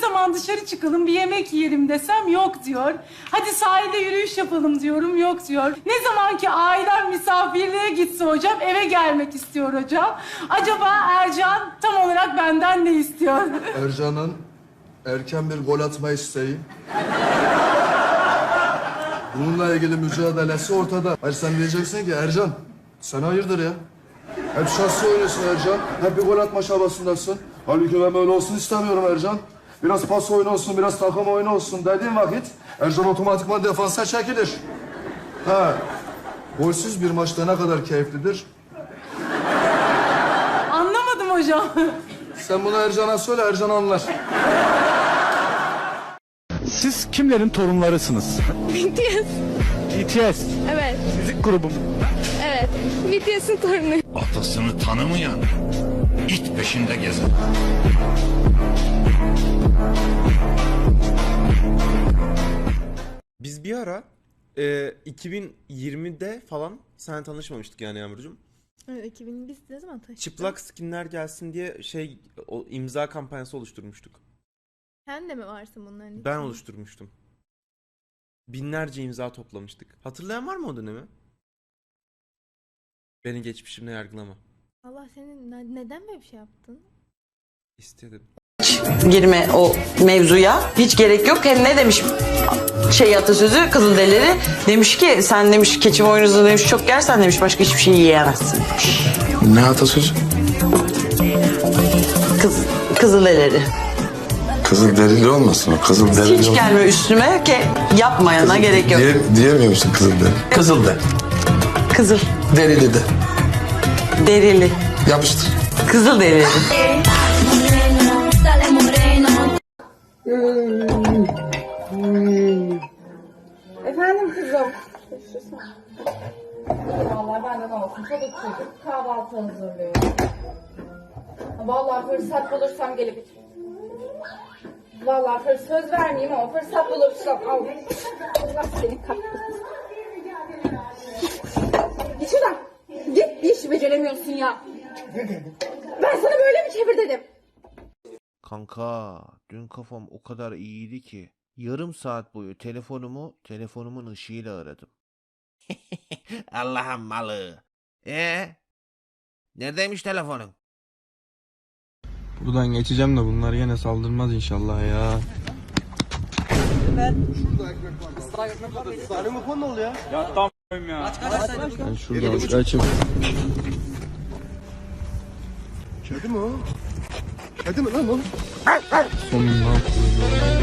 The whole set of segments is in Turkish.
zaman dışarı çıkalım bir yemek yiyelim desem yok diyor. Hadi sahilde yürüyüş yapalım diyorum yok diyor. Ne zaman ki ailem misafirliğe gitse hocam eve gelmek istiyor hocam. Acaba Ercan tam olarak benden ne istiyor? Ercan'ın erken bir gol atma isteği. Bununla ilgili mücadelesi ortada. Hayır sen diyeceksin ki Ercan sen hayırdır ya? Hep şahsi oynuyorsun Ercan. Hep bir gol atma çabasındasın. Halbuki ben böyle olsun istemiyorum Ercan. Biraz pas oyunu olsun, biraz takım oyunu olsun dediğin vakit Ercan otomatikman defansa çekilir. Ha. Golsüz bir maçta ne kadar keyiflidir? Anlamadım hocam. Sen bunu Ercan'a söyle, Ercan anlar. Siz kimlerin torunlarısınız? BTS. BTS Evet, müzik grubu mu? evet. BTS'in torunu. Atasını tanımayan it peşinde gezer. Biz bir ara e, 2020'de falan sen tanışmamıştık yani Yağmurcuğum. Evet, 2000 biz ne zaman taşıdık? Çıplak skinler gelsin diye şey o imza kampanyası oluşturmuştuk. Sen de mi varsın bunların içinde? Ben oluşturmuştum. Binlerce imza toplamıştık. Hatırlayan var mı o dönemi? Beni geçmişimle yargılama. Allah senin ne- neden böyle bir şey yaptın? İstedim. girme o mevzuya. Hiç gerek yok. Hem ne demiş şey atasözü Kızılderili demiş ki sen demiş keçi boynuzu demiş çok yersen demiş başka hiçbir şey yiyemezsin. Ne atasözü? Kız Kızılderili. Kızıl derili olmasın o. Kızıl derili Hiç gelme üstüme ki yapmayana gerek yok. Diye, diyemiyor musun kızıl deri? Kızıl de. Kızıl Derili de. Derili. Yapıştır. Kızıl derili. Efendim kızım. Vallahi benden olsun. Çoluk çocuk kahvaltı hazırlıyor. Vallahi fırsat bulursam gelip Vallahi söz vermeyeyim ama fırsat bulursam al. Allah seni kahretsin. Git şuradan. Git bir beceremiyorsun ya. Ben sana böyle mi çevir dedim. Kanka, dün kafam o kadar iyiydi ki yarım saat boyu telefonumu telefonumun ışığıyla aradım. Allah'ın malı. E Neredeymiş telefonun? Buradan geçeceğim de bunlar yine saldırmaz inşallah ya. Ben şuradan kaçıp Kedi mi o? Kedi mi lan o? kuruluyorum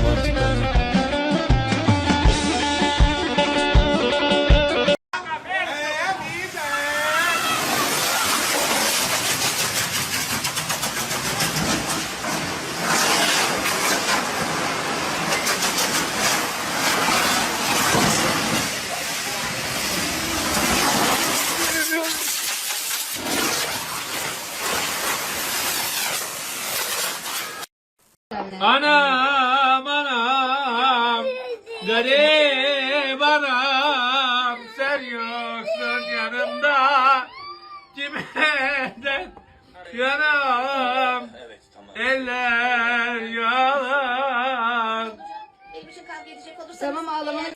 Anam anam. Garip anam. Sen yoksun yanımda. Kime de yanam? Eller yalan. Tamam ağlamanı